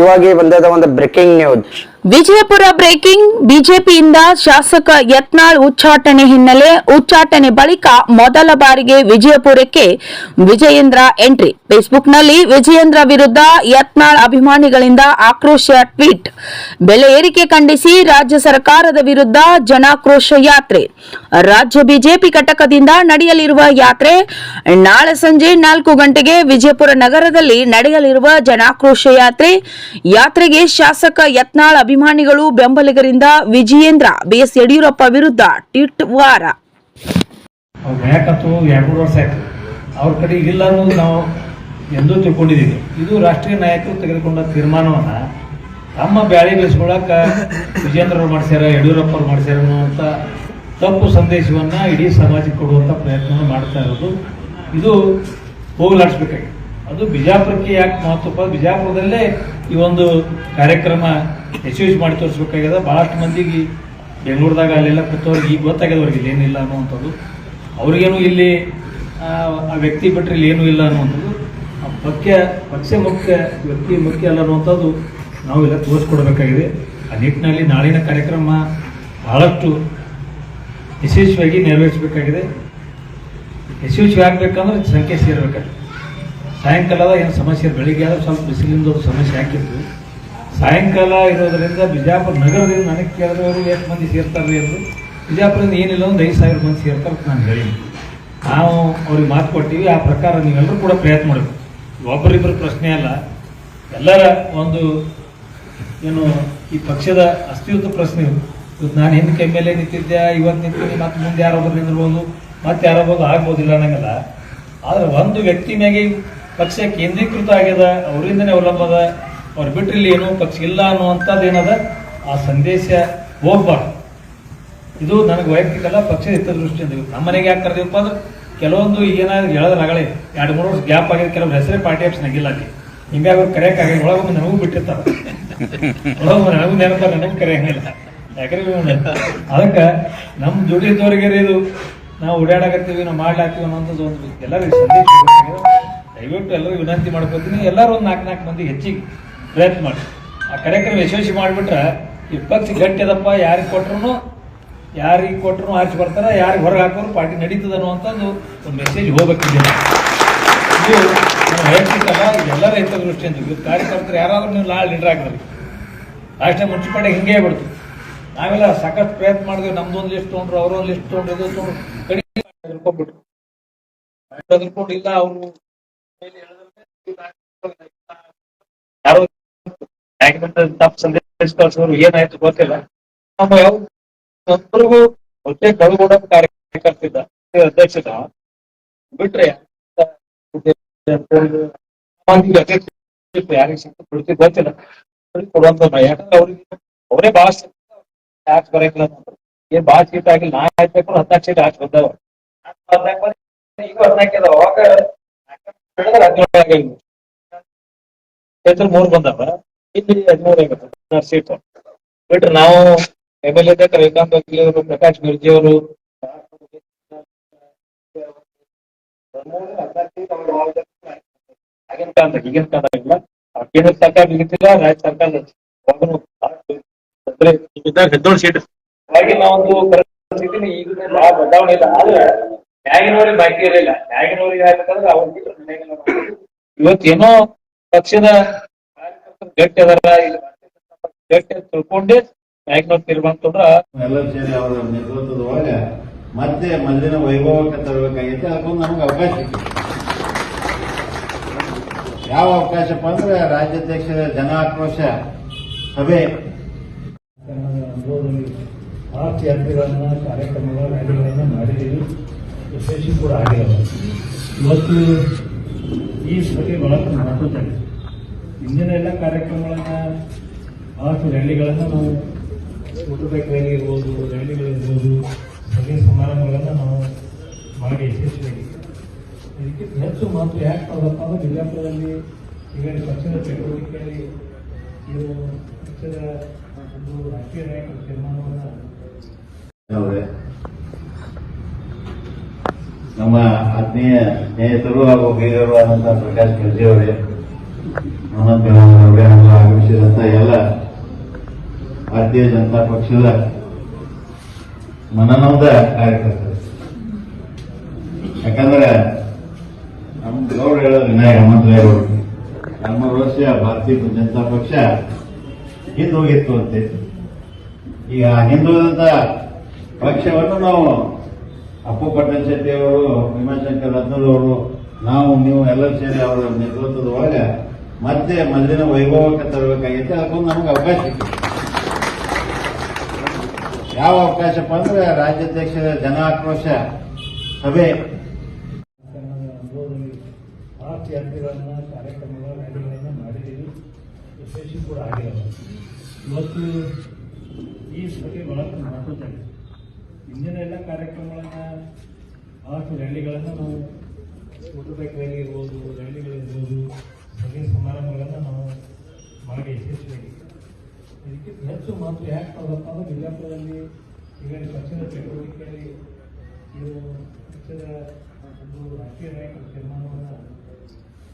ಇವಾಗೆ ಬಂದದ ಒಂದು ಬ್ರೇಕಿಂಗ್ ನ್ಯೂಸ್ ವಿಜಯಪುರ ಬ್ರೇಕಿಂಗ್ ಬಿಜೆಪಿಯಿಂದ ಶಾಸಕ ಯತ್ನಾಳ್ ಉಚ್ಚಾಟನೆ ಹಿನ್ನೆಲೆ, ಉಚ್ಚಾಟನೆ ಬಳಿಕ ಮೊದಲ ಬಾರಿಗೆ ವಿಜಯಪುರಕ್ಕೆ ವಿಜಯೇಂದ್ರ ಎಂಟ್ರಿ ಫೇಸ್ಬುಕ್ನಲ್ಲಿ ವಿಜಯೇಂದ್ರ ವಿರುದ್ಧ ಯತ್ನಾಳ್ ಅಭಿಮಾನಿಗಳಿಂದ ಆಕ್ರೋಶ ಟ್ವೀಟ್. ಬೆಲೆ ಏರಿಕೆ ಖಂಡಿಸಿ ರಾಜ್ಯ ಸರ್ಕಾರದ ವಿರುದ್ಧ ಜನಾಕ್ರೋಶ ಯಾತ್ರೆ. ರಾಜ್ಯ ಬಿಜೆಪಿ ಘಟಕದಿಂದ ನಡೆಯಲಿರುವ ಯಾತ್ರೆ ನಾಳೆ ಸಂಜೆ ನಾಲ್ಕು ಗಂಟೆಗೆ ವಿಜಯಪುರ ನಗರದಲ್ಲಿ ನಡೆಯಲಿರುವ ಜನಾಕ್ರೋಶ ಯಾತ್ರೆ. ಯಾತ್ರೆಗೆ ಶಾಸಕ ಯತ್ನಾಳ್ ಅಭಿಮಾನಿಗಳು ಬೆಂಬಲಿಗರಿಂದ ವಿಜಯೇಂದ್ರ, ಬಿಎಸ್ ಯಡಿಯೂರಪ್ಪ ವಿರುದ್ಧ ಟ್ವೀಟ್ ವಾರ. ಅವ್ರು ಅವ್ರ ಕಡೆ ಇಲ್ಲ ಅನ್ನೋದು ನಾವು ಎಂದೂ ತಿಳ್ಕೊಂಡಿದ್ದೀವಿ. ಇದು ರಾಷ್ಟ್ರೀಯ ನಾಯಕರು ತೆಗೆದುಕೊಂಡ ತೀರ್ಮಾನವನ್ನ ತಮ್ಮ ಬ್ಯಾಳಿ ಬೆಳೆಸ್ಕೊಳಕ ವಿಜೇಂದ್ರ ಮಾಡ್ಸ್ಯಾರ, ಯಡಿಯೂರಪ್ಪ ಅವ್ರು ಮಾಡಿಸ್ಯಾರ ಅನ್ನುವಂಥ ತಪ್ಪು ಸಂದೇಶವನ್ನ ಇಡೀ ಸಮಾಜಕ್ಕೆ ಕೊಡುವಂಥ ಪ್ರಯತ್ನ ಮಾಡ್ತಾ ಇರೋದು. ಇದು ಹೋಗಲಾಡಿಸ್ಬೇಕಾಗಿದೆ ಅದು ಬಿಜಾಪುರಕ್ಕೆ ಯಾಕೆ ಮಹತ್ವಪ್ಪ ಬಿಜಾಪುರದಲ್ಲೇ ಈ ಒಂದು ಕಾರ್ಯಕ್ರಮ ಯಶಸ್ವಿ ಮಾಡಿ ತೋರಿಸ್ಬೇಕಾಗ್ಯದ ಭಾಳಷ್ಟು ಮಂದಿಗೆ ಬೆಂಗಳೂರದಾಗ ಅಲ್ಲೆಲ್ಲ ಕೂತವ್ರಿಗೆ ಈಗ ಗೊತ್ತಾಗ್ಯದ ಅವ್ರಿಗೆ ಇಲ್ಲಿ ಏನಿಲ್ಲ ಅನ್ನುವಂಥದ್ದು. ಅವ್ರಿಗೇನು ಇಲ್ಲಿ ಆ, ವ್ಯಕ್ತಿ ಬಿಟ್ಟರೆ ಇಲ್ಲಿ ಏನೂ ಇಲ್ಲ ಅನ್ನುವಂಥದ್ದು. ಆ ಪಕ್ಷ ಪಕ್ಷ ಮುಖ್ಯ ವ್ಯಕ್ತಿ ಮುಖ್ಯ ಅಲ್ಲ ಅನ್ನುವಂಥದ್ದು ನಾವು ಎಲ್ಲ ತೋರಿಸ್ಕೊಡ್ಬೇಕಾಗಿದೆ. ಆ ನಿಟ್ಟಿನಲ್ಲಿ ನಾಳಿನ ಕಾರ್ಯಕ್ರಮ ಭಾಳಷ್ಟು ಯಶಸ್ವಿಯಾಗಿ ನೆರವೇರಿಸಬೇಕಾಗಿದೆ. ಯಶಸ್ವಿ ಆಗಬೇಕಂದ್ರೆ ಸಂಖ್ಯೆ ಸೇರ್ಬೇಕಾಗಿದೆ ಸಾಯಂಕಾಲದ ಏನು ಸಮಸ್ಯೆ. ಬೆಳಿಗ್ಗೆ ಆದ್ರೆ ಸ್ವಲ್ಪ ಬಿಸಿಲಿಂದ ಸಮಸ್ಯೆ ಹಾಕಿತ್ತು. ಸಾಯಂಕಾಲ ಇರೋದರಿಂದ ಬಿಜಾಪುರ ನಗರದಿಂದ ನನಗೆ ಕೇಳಿದವರು ಎಷ್ಟು ಮಂದಿ ಸೇರ್ತಾರೆ ಎಂದು ಬಿಜಾಪುರದಿಂದ ಏನಿಲ್ಲ, ಒಂದು ಐದು ಸಾವಿರ ಮಂದಿ ಸೇರ್ತಾರೆ ನಾನು ಹೇಳಿ ನಾವು ಅವ್ರಿಗೆ ಮಾತು ಕೊಟ್ಟಿವಿ, ಆ ಪ್ರಕಾರ ನೀವೆಲ್ಲರೂ ಕೂಡ ಪ್ರಯತ್ನ ಮಾಡಬೇಕು ಒಬ್ಬರಿಬ್ಬರು ಪ್ರಶ್ನೆ ಅಲ್ಲ. ಎಲ್ಲರ ಒಂದು ಏನು ಈ ಪಕ್ಷದ ಅಸ್ತಿತ್ವ ಪ್ರಶ್ನೆ ಇವು. ಇವತ್ತು ನಾನು ಹಿಂದಕ್ಕೆ ಎಂ ಎಲ್ ಎ ನಿಂತಿದ್ದೆ ಇವತ್ತು ನಿಂತೀನಿ ಮತ್ತೆ ಮುಂದೆ ಯಾರೊಬ್ಬರು ನಿಂದಿರ್ಬೋದು ಮತ್ತೆ ಯಾರೊಬ್ಬರು ಆಗ್ಬೋದಿಲ್ಲ ಅನ್ನಂಗಲ್ಲ. ಆದರೆ ಒಂದು ವ್ಯಕ್ತಿ ಮ್ಯಾಗೆ ಪಕ್ಷ ಕೇಂದ್ರೀಕೃತ ಆಗ್ಯದ ಅವರಿಂದನೇ ಅವಲಂಬದ ಅವ್ರು ಬಿಟ್ರೆ ಏನು ಪಕ್ಷ ಇಲ್ಲ ಅನ್ನುವಂಥದ್ದು ಏನದ? ಆ ಸಂದೇಶ ಹೋಗ್ಬಾರ್ದು. ಇದು ನನಗೆ ವೈಯಕ್ತಿಕ ಅಲ್ಲ, ಪಕ್ಷದ ಹಿತದೃಷ್ಟಿಯಿಂದ ಇವು. ನಮ್ಮ ಮನೆಗೆ ಯಾಕೆ ಕರೆದಿವಪ್ಪ ಅಂದ್ರೆ, ಕೆಲವೊಂದು ಏನಾದ್ರು ಹೇಳೋದ್ರ ಆಗಲೇ ಎರಡು ಮೂರು ವರ್ಷ ಗ್ಯಾಪ್ ಆಗಿದೆ ಕೆಲವ್ರು ಹೆಸರೇ ಪಾರ್ಟಿ ಆಪ್ಸ್ ನಗಿಲ್ಲ ಅಲ್ಲಿ. ಹಿಂಗಾಗಿ ಅವ್ರು ಕರೆಯಕ್ಕೆ ಆಗಿ ಒಳಗೊಮ್ಮೆ ನನಗೂ ಬಿಟ್ಟಿರ್ತಾರೆ. ಒಳಗೊಮ್ಮೆ ನನಗೂ ನೆನಪ ನನಗೂ ಕರೆಯಂಗಿಲ್ಲ ಯಾಕಂದ್ರೆ ಅದಕ್ಕೆ ನಮ್ಮ ಜೋಡಿ ಇದ್ದವ್ರಿಗೆ ಇದು ನಾವು ಓಡಾಡಕತ್ತೀವಿ, ನಾವು ಮಾಡ್ಲಾಕ್ತೀವಿ ಅನ್ನೋಂಥದ್ದು ಒಂದು ಎಲ್ಲರಿಗೂ ಸಂದೇಶ. ದಯವಿಟ್ಟು ಎಲ್ಲರೂ ವಿನಂತಿ ಮಾಡ್ಕೊತೀನಿ. ಎಲ್ಲರೂ ಒಂದು ನಾಲ್ಕು ನಾಲ್ಕು ಮಂದಿ ಹೆಚ್ಚಿಗೆ ಪ್ರಯತ್ನ ಮಾಡಿ. ಆ ಕಾರ್ಯಕ್ರಮ ಯಶಸ್ವಿ ಮಾಡಿಬಿಟ್ರೆ ಈ ಪಕ್ಷ ಗಟ್ಟಿದಪ್ಪ ಯಾರಿಗೆ ಕೊಟ್ರು ಯಾರಿಗೆ ಕೊಟ್ಟರು ಆಚೆ ಬರ್ತಾರೆ, ಯಾರಿಗೆ ಹೊರಗೆ ಹಾಕೋರು ಪಾರ್ಟಿ ನಡೀತದೆ ಅನ್ನುವಂಥದ್ದು ಒಂದು ಮೆಸೇಜ್ ಹೋಗ್ಬೇಕಿದೆ. ಇದು ನಾವು ಹೇಳ್ತಿದ್ದಲ್ಲ ರೈತರ ದೃಷ್ಟಿಯಿಂದ ಇವತ್ತು ಕಾರ್ಯಕರ್ತರು ಯಾರಾದರೂ ನೀವು ನಾಳೆ ಲೀಡರ್ ಆಗಿದ್ರಿ ಟೈಮ್ ಮುನ್ಸಿಪಾಲಿಟಿ ಹಿಂಗೆ ಬಿಡ್ತು. ನಾವೆಲ್ಲ ಸಾಕಷ್ಟು ಪ್ರಯತ್ನ ಮಾಡಿದ್ವಿ. ನಮ್ದು ಒಂದು ಲಿಸ್ಟ್ ತೊಗೊಂಡ್ರು, ಅವ್ರೊಂದು ಲಿಸ್ಟ್ ತೊಗೊಂಡ್ರು ಇದು ತೊಗೊಂಡ್ರು. ಕಡಿಮೆ ತಿಳ್ಕೊಂಡ್ಬಿಟ್ರು ತಿಳ್ಕೊಂಡು ಇಲ್ಲ ಅವರು ಯಾರೋ ತಪ್ಪು ಸಂದೇಶ ಕಳ್ಸೋರು ಏನಾಯ್ತು ಗೊತ್ತಿಲ್ಲ. ನಮ್ಮ ಯಾವ ಒಬ್ಬರಿಗೂ ಹೊಟ್ಟೆ ಕಳ್ಕೊಂಡ ಕಾರ್ಯಕರ್ತಿದ್ದ ಅಧ್ಯಕ್ಷದ ಬಿಟ್ರೆ ಯಾರಿಗೆ ಸಿಕ್ತು ಬಿಡ್ತಿ ಗೊತ್ತಿಲ್ಲ. ಅವ್ರಿಗೆ ಕೊಡುವಂತ ಯಾಕಂದ್ರೆ ಅವ್ರಿಗೆ ಅವರೇ ಭಾಳ ಟ್ಯಾಕ್ಸ್ ಬರಕಿಲ್ಲ ಏನ್ ಭಾಳ ಸೀಟ್ ಆಗಿಲ್ಲ ನಾ ಹಾಕ್ಬೇಕು ಹದಿನಾಲ್ಕು ಸೀಟ್ ಹಾಕಿ ಬಂದವ ಈಗ ಹದಿನಾಲ್ಕು ಅವಾಗ ಆಗಿಲ್ಲ ಕ್ಷೇತ್ರ ಮೂರು ಬಂದವ ಇಲ್ಲಿ ಸೀಟ್ ಬಿಟ್ರೆ ನಾವು ಎಂ ಎಲ್ ಎ ರವಿಕಾಂತ್ ಅವರು, ಪ್ರಕಾಶ್ ಮಿರ್ಜಿ ಅವರು, ಆಗಿನ ಕಾಲದಾಗ, ಈಗಿನ ಕಾಲದಾಗ ಇಲ್ಲ ಆ ಕೇಂದ್ರ ಸರ್ಕಾರ ನಿಗದಿಲ್ಲ ರಾಜ್ಯ ಸರ್ಕಾರ ಹದಿನೇಳು ಸೀಟ್ ಹಾಗಾಗಿ ನಾವೊಂದು ಬಹಳ ಬದಲಾವಣೆ ಇಲ್ಲ. ಆದ್ರೆ ನ್ಯಾಗಿನವ್ರಿಗೆ ಬಾಕಿ ಇರಲಿಲ್ಲ. ನ್ಯಾಗಿನವ್ರಿಗೆ ಆಗ್ಬೇಕಂದ್ರೆ ಅವ್ರಿಗೆ. ಇವತ್ತೇನೋ ಪಕ್ಷದ ಕಾರ್ಯಕರ್ತರು ಗಟ್ಟಿ ಅದಾರ ಇಲ್ಲಿ ಗಟ್ಟಿ ಅಂತ ತಿಳ್ಕೊಂಡೆ ನ್ಯಾಗಿನವ್ರು ತೀರ್ಮಾನ ತೊಂದ್ರ ಎಲ್ಲರೂ ಸೇರಿ ಅವರ ನೇತೃತ್ವದೊಳಗೆ ಮತ್ತೆ ಮೊದಲಿನ ವೈಭವಕ್ಕೆ ತರಬೇಕಾಗಿತ್ತು. ಅದಕ್ಕೊಂದು ನಮ್ಗೆ ಅವಕಾಶ ಯಾವ ಅವಕಾಶಪ್ಪ ಅಂದ್ರೆ ರಾಜ್ಯಾಧ್ಯಕ್ಷರ ಜನ ಆಕ್ರೋಶ ಸಭೆ. ಬಹಳಷ್ಟು ಯಾತ್ರೆಗಳನ್ನ ಕಾರ್ಯಕ್ರಮಗಳ ರ್ಯಾಲಿಗಳನ್ನ ಮಾಡಿದ್ದೀವಿ. ಯಶಸ್ವಿ ಕೂಡ ಆಗಿಲ್ಲ ಇವತ್ತು ಈ ಸಭೆ ಬಹಳಷ್ಟು ಮಹತ್ವದ್ದಾಗಿದೆ ಇಂದಿನ ಎಲ್ಲ ಕಾರ್ಯಕ್ರಮಗಳನ್ನ ಬಹಳಷ್ಟು ರ್ಯಾಲಿಗಳನ್ನ ನಾವು ಊಟದ ರ್ಯಾಲಿ ಇರ್ಬೋದು ರ್ಯಾಲಿಗಳಿರ್ಬೋದು ಸಭೆ ಸಮಾರಂಭಗಳನ್ನ ನಾವು ಮಾಡಿ ಯಶಸ್ವಿಯಾಗಿ. ಇದಕ್ಕೆ ಹೆಚ್ಚು ಮಹತ್ವ ಯಾಕೆ ಕೊಡಪ್ಪ ಅಂದ್ರೆ ಬಿಜಾಪುರದಲ್ಲಿ ಈಗ ಪಕ್ಷದ ಚಟುವಟಿಕೆಯಲ್ಲಿ ಇದು ಪಕ್ಷದ ಒಂದು ರಾಷ್ಟ್ರೀಯ ನಾಯಕರ ತೀರ್ಮಾನವನ್ನು ನಮ್ಮ ಆತ್ಮೀಯ ಸ್ನೇಹಿತರು ಹಾಗೂ ಬೀಗರು ಆದಂತಹ ಪ್ರಕಾಶ್ ಖರ್ಜಿ ಅವರೇ ಅನಂತ ಅವರೇ ಹಾಗೂ ಆಗಮಿಸಿದಂತಹ ಎಲ್ಲ ಭಾರತೀಯ ಜನತಾ ಪಕ್ಷದ ಮನನೊಂದ ಕಾರ್ಯಕರ್ತರು. ಯಾಕಂದ್ರೆ ನಮ್ಮ ಗೌಡ ಹೇಳೋದು ವಿನಾಯಕ ಹನುಮಂತರಾಯರು ನಮ್ಮ ವರ್ಷ ಭಾರತೀಯ ಜನತಾ ಪಕ್ಷ ಹಿಂದೆ ಹೋಗಿತ್ತು ಅಂತೆ ಈಗ ಹಿಂದುಳಿದಂತ ಪಕ್ಷವನ್ನು ನಾವು ಅಪ್ಪು ಪಟ್ಟಣ ಶೆಟ್ಟಿ ಅವರು ಭೀಮಾಶಂಕರ್ ರತ್ನದವರು, ನಾವು, ನೀವು ಎಲ್ಲರೂ ಸೇರಿ ಅವರ ನೇತೃತ್ವದ ಒಳಗೆ ಮತ್ತೆ ಮೊದಲಿನ ವೈಭವಕ್ಕೆ ತರಬೇಕಾಗಿತ್ತು. ಅದಕ್ಕೊಂದು ನಮಗೆ ಅವಕಾಶ ಯಾವ ಅವಕಾಶಪ್ಪ ಅಂದ್ರೆ ರಾಜ್ಯಾಧ್ಯಕ್ಷರ ಜನ ಆಕ್ರೋಶ ಸಭೆ. ಮಾಡಿದ್ದೀವಿ ಕೂಡ ಆಗಿಲ್ಲ ಇವತ್ತು ಈ ಸಭೆ ಬಹಳ ಮಹತ್ವದ್ದಾಗಿದೆ ಹಿಂದಿನ ಎಲ್ಲ ಕಾರ್ಯಕ್ರಮಗಳನ್ನ ಬಹಳಷ್ಟು ರ್ಯಾಲಿಗಳನ್ನ ನಾವು ಬೈಕ್ ರ್ಯಾಲಿ ಇರ್ಬೋದು ರ್ಯಾಲಿಗಳಿರ್ಬೋದು ಸಭೆ ಸಮಾರಂಭಗಳನ್ನ ನಾವು ಮಾಡಿ ಯಶಸ್ವಿಯಾಗಿ. ಇದಕ್ಕೆ ಹೆಚ್ಚು ಮಹತ್ವ ಯಾಕೆ ಕೊಡಬೇಕು ಅಂದ್ರೆ ಬಿಜಾಪುರದಲ್ಲಿ ಈಗ ಪಕ್ಷದ ಚಟುವಟಿಕೆಯಲ್ಲಿ ಇವರು ಪಕ್ಷದ ಒಂದು ರಾಷ್ಟ್ರೀಯ ನಾಯಕರ ತೀರ್ಮಾನವನ್ನು